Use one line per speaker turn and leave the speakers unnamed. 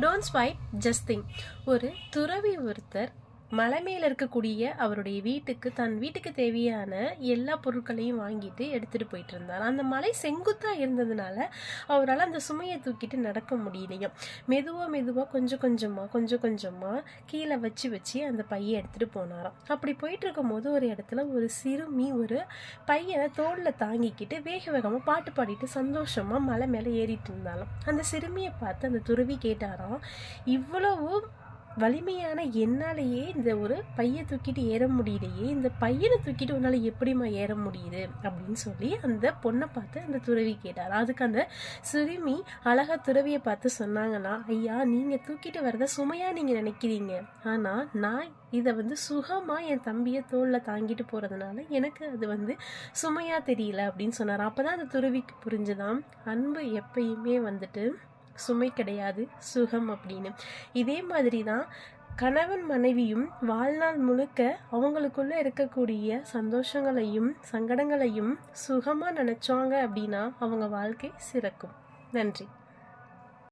Don't swipe just thing ஒரு துறவி ஒருத்தர் மலை மேலே இருக்கக்கூடிய அவருடைய வீட்டுக்கு தன் வீட்டுக்கு தேவையான எல்லா பொருட்களையும் வாங்கிட்டு எடுத்துட்டு போயிட்டு இருந்தார். அந்த மலை செங்குத்தா இருந்ததுனால அவரால் அந்த சுமையை தூக்கிட்டு நடக்க முடியலையும். மெதுவா மெதுவா கொஞ்சம் கொஞ்சமா கொஞ்சம் கொஞ்சமா கீழே வச்சு வச்சு அந்த பையை எடுத்துட்டு போனாராம். அப்படி போயிட்டு இருக்கும்போது ஒரு இடத்துல ஒரு சிறுமி ஒரு பையனை தோல்ல தாங்கிக்கிட்டு வேக வேகமா பாட்டு பாடிட்டு சந்தோஷமா மலை மேலே ஏறிட்டு இருந்தாலும் அந்த சிறுமியை பார்த்து அந்த துருவி கேட்டாராம் இவ்வளவு வலிமையான என்னாலேயே இந்த ஒரு பையை தூக்கிட்டு ஏற முடியலையே இந்த பையனை தூக்கிட்டு உன்னால் எப்படிம்மா ஏற முடியுது? அப்படின்னு சொல்லி அந்த பொண்ணை பார்த்து அந்த துறவி கேட்டார். அதுக்கு அந்த சிறுமி அழகா துறவியை பார்த்து சொன்னாங்கன்னா ஐயா நீங்கள் தூக்கிட்டு வரத சுமையாக நீங்கள் நினைக்கிறீங்க. ஆனால் நான் இதை வந்து சுகமாக என் தம்பியை தோளில் தாங்கிட்டு போகிறதுனால எனக்கு அது வந்து சுமையாக தெரியல. அப்படின்னு சொன்னார். அப்போ தான் அந்த துறவிக்கு புரிஞ்சுதான் அன்பு எப்பயுமே வந்துட்டு சுமை கிடையாது சுகம் அப்படின்னு. இதே மாதிரி தான் கணவன் மனைவியும் வாழ்நாள் முழுக்க அவங்களுக்குள்ள இருக்கக்கூடிய சந்தோஷங்களையும் சங்கடங்களையும் சுகமாக நினச்சாங்க அப்படின்னா அவங்க வாழ்க்கை சிறக்கும். நன்றி.